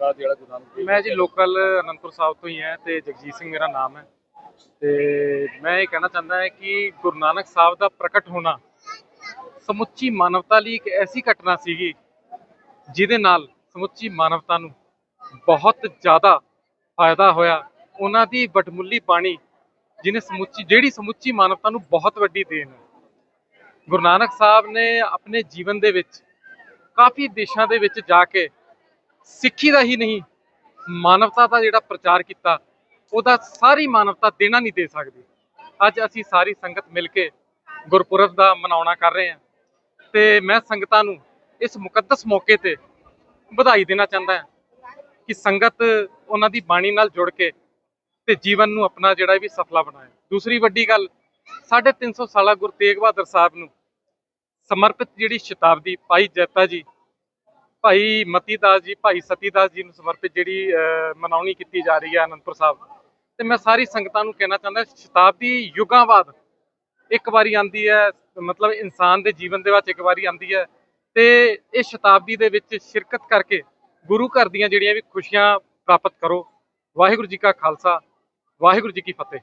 ਰਾਜ ਜਿਹੜਾ ਗੁਰੂ ਮੈਂ ਜੀ ਲੋਕਲ ਅਨੰਦਪੁਰ ਸਾਹਿਬ ਤੋਂ ਹੀ ਹਾਂ ਤੇ ਜਗਜੀਤ ਸਿੰਘ ਮੇਰਾ ਨਾਮ ਹੈ। ਤੇ ਮੈਂ ਇਹ ਕਹਿਣਾ ਚਾਹੁੰਦਾ ਹਾਂ ਕਿ ਗੁਰੂ ਨਾਨਕ ਸਾਹਿਬ ਦਾ ਪ੍ਰਗਟ ਹੋਣਾ ਸਮੁੱਚੀ ਮਾਨਵਤਾ ਲਈ ਇੱਕ ਐਸੀ ਘਟਨਾ ਸੀਗੀ ਜਿਹਦੇ ਨਾਲ ਸਮੁੱਚੀ ਮਾਨਵਤਾ ਨੂੰ ਬਹੁਤ ਜ਼ਿਆਦਾ ਫਾਇਦਾ ਹੋਇਆ। ਉਹਨਾਂ ਦੀ ਵਟਮੁੱਲੀ ਬਾਣੀ ਜਿਹਨੇ ਸਮੁੱਚੀ ਜਿਹੜੀ ਸਮੁੱਚੀ ਮਾਨਵਤਾ ਨੂੰ ਬਹੁਤ ਵੱਡੀ ਦੇਣ। ਹੈ ਗੁਰੂ ਨਾਨਕ ਸਾਹਿਬ ਨੇ ਆਪਣੇ ਜੀਵਨ ਦੇ ਵਿੱਚ ਕਾਫੀ ਦੇਸ਼ਾਂ ਦੇ ਵਿੱਚ ਜਾ ਕੇ ਸਿੱਖੀ ਦਾ ਹੀ ਨਹੀਂ, ਮਾਨਵਤਾ ਦਾ ਜਿਹੜਾ ਪ੍ਰਚਾਰ ਕੀਤਾ, ਉਹਦਾ ਸਾਰੀ ਮਾਨਵਤਾ ਦੇਣਾ ਨਹੀਂ ਦੇ ਸਕਦੀ। ਅੱਜ ਅਸੀਂ ਸਾਰੀ ਸੰਗਤ ਮਿਲ ਕੇ ਗੁਰਪੁਰਬ ਦਾ ਮਨਾਉਣਾ ਕਰ ਰਹੇ ਹਾਂ ਤੇ ਮੈਂ ਸੰਗਤਾਂ ਨੂੰ ਇਸ ਮੁਕੱਦਸ ਮੌਕੇ ਤੇ ਵਧਾਈ ਦੇਣਾ ਚਾਹੁੰਦਾ ਹਾਂ ਕਿ ਸੰਗਤ ਉਹਨਾਂ ਦੀ ਬਾਣੀ ਨਾਲ ਜੁੜ ਕੇ ਤੇ ਜੀਵਨ ਨੂੰ ਆਪਣਾ ਜਿਹੜਾ ਵੀ ਸਫਲਾ ਬਣਾਏ। ਦੂਸਰੀ ਵੱਡੀ ਗੱਲ 350 ਸਾਲਾ ਗੁਰੂ ਤੇਗ ਬਹਾਦਰ ਸਾਹਿਬ ਨੂੰ ਸਮਰਪਿਤ ਜਿਹੜੀ ਸ਼ਤਾਬਦੀ ਭਾਈ ਜੈਤਾ ਜੀ ਭਾਈ ਮਤੀ ਦਾਸ ਜੀ, ਭਾਈ ਸਤੀ ਦਾਸ ਜੀ ਨੂੰ ਸਮਰਪਿਤ ਜਿਹੜੀ ਮਨਾਉਣੀ ਕੀਤੀ ਜਾ ਰਹੀ ਹੈ ਅਨੰਦਪੁਰ ਸਾਹਿਬ ਤੇ ਮੈਂ ਸਾਰੀ ਸੰਗਤਾਂ ਨੂੰ ਕਹਿਣਾ ਚਾਹੁੰਦਾ, ਸ਼ਤਾਬਦੀ ਯੁੱਗਾਂ ਬਾਅਦ ਇੱਕ ਵਾਰੀ ਆਂਦੀ ਹੈ, ਮਤਲਬ ਇਨਸਾਨ ਦੇ ਜੀਵਨ ਦੇ ਵਿੱਚ ਇੱਕ ਵਾਰੀ ਆਂਦੀ ਹੈ ਤੇ ਇਹ ਸ਼ਤਾਬਦੀ ਦੇ ਵਿੱਚ ਸ਼ਿਰਕਤ ਕਰਕੇ ਗੁਰੂ ਘਰ ਦੀਆਂ ਜਿਹੜੀਆਂ ਵੀ ਖੁਸ਼ੀਆਂ ਪ੍ਰਾਪਤ ਕਰੋ। ਵਾਹਿਗੁਰੂ ਜੀ ਕਾ ਖਾਲਸਾ, ਵਾਹਿਗੁਰੂ ਜੀ ਕੀ ਫਤਿਹ।